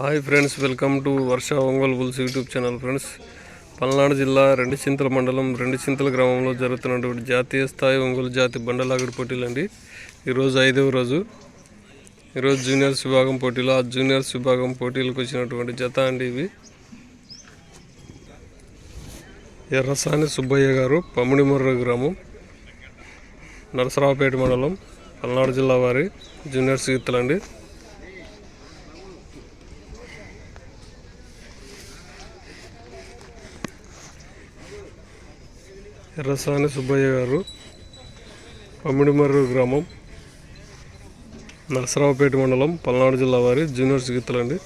Hi friends welcome to Varsha Ongole bulls YouTube channel friends. Palnadu జిల్లా రెండు చింతల మండలం రెండు చింతల గ్రామంలో జరుగుతున్నటువంటి జాతీయ స్థాయి ఒంగోలు జాతి బండలాగడి పోటీలు అండి. ఈరోజు ఐదవ రోజు. ఈరోజు జూనియర్స్ విభాగం పోటీలు. ఆ జూనియర్స్ విభాగం పోటీలకు వచ్చినటువంటి జత అండి ఇవి. ఎర్రసాని సుబ్బయ్య గారు పమ్మిడిమర్ర గ్రామం నరసరావుపేట మండలం పల్నాడు జిల్లా వారి జూనియర్స్ గీతలండి ఎర్రసాని సుబ్బయ్య గారు పమ్మిడిమర్రు గ్రామం నరసరావుపేట మండలం పల్నాడు జిల్లా వారి జూనియర్స్ గీతలండి